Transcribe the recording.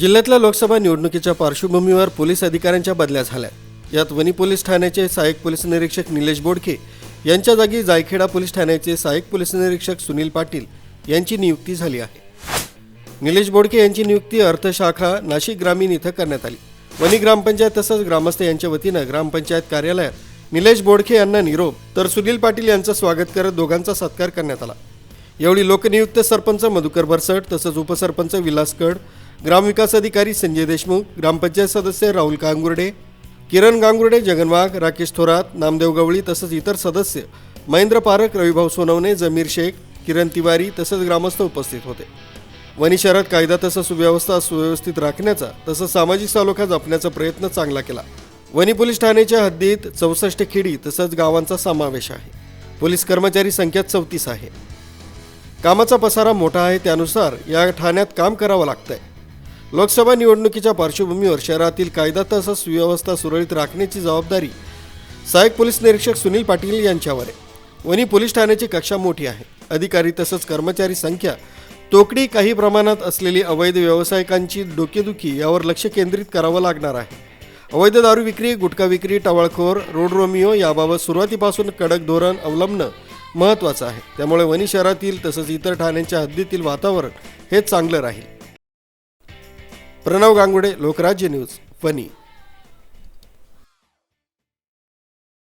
जिल्ह्यातल्या लोकसभा निवडणुकीच्या पार्श्वभूमीवर पोलीस अधिकाऱ्यांच्या बदल्या झाल्या. यात वनी पोलीस ठाण्याचे सहाय्यक पोलीस निरीक्षक निलेश बोडके यांच्या जागी जायखेडा पोलीस ठाण्याचे सहाय्यक पोलीस निरीक्षक सुनील पाटील यांची नियुक्ती झाली आहे. निलेश बोडके यांची नियुक्ती अर्थशाखा नाशिक ग्रामीण इथं करण्यात आली. वनी ग्रामपंचायत तसंच ग्रामस्थ यांच्या वतीनं ग्रामपंचायत कार्यालयात निलेश बोडके यांना निरोप तर सुनील पाटील यांचं स्वागत करत दोघांचा सत्कार करण्यात आला. यावेळी लोकनियुक्त सरपंच मधुकर बरसट तसंच उपसरपंच विलास कड ग्रामविकास अधिकारी संजय देशमुख ग्रामपंचायत सदस्य राहुल गांगुर्डे किरण गांगुर्डे जगन वाघ राकेश थोरात नामदेव गवळी तसंच इतर सदस्य महेंद्र पारख रविभाऊ सोनवणे जमीर शेख किरण तिवारी तसंच ग्रामस्थ उपस्थित होते. वनी शहरात कायदा तसंच सुव्यवस्था सुव्यवस्थित राखण्याचा तसंच सामाजिक सालोखा जपण्याचा प्रयत्न चांगला केला. वनी पोलीस ठाण्याच्या हद्दीत चौसष्ट खेडी तसंच गावांचा समावेश आहे. पोलीस कर्मचारी संख्या चौतीस आहे. कामाचा पसारा मोठा आहे त्यानुसार या ठाण्यात काम करावं लागतंय. लोकसभा निवडणुकीच्या पार्श्वभूमीवर शहरातील कायदा तसंच सुव्यवस्था सुरळीत राखण्याची जबाबदारी सहाय्यक पोलीस निरीक्षक सुनील पाटील यांच्यावर आहे. वनी पोलीस ठाण्याची कक्षा मोठी आहे. अधिकारी तसंच कर्मचारी संख्या तोकडी काही प्रमाणात असलेली अवैध व्यावसायिकांची डोकेदुखी यावर लक्ष केंद्रित करावं लागणार आहे. अवैध दारू विक्री गुटखा विक्री टवाळखोर रोड रोमिओ याबाबत सुरुवातीपासून कडक धोरण अवलंबणं महत्त्वाचं आहे. त्यामुळे वनी शहरातील तसंच इतर ठाण्यांच्या हद्दीतील वातावरण हे चांगलं राहील. प्रणव गांगुडे लोकराज्य न्यूज फणी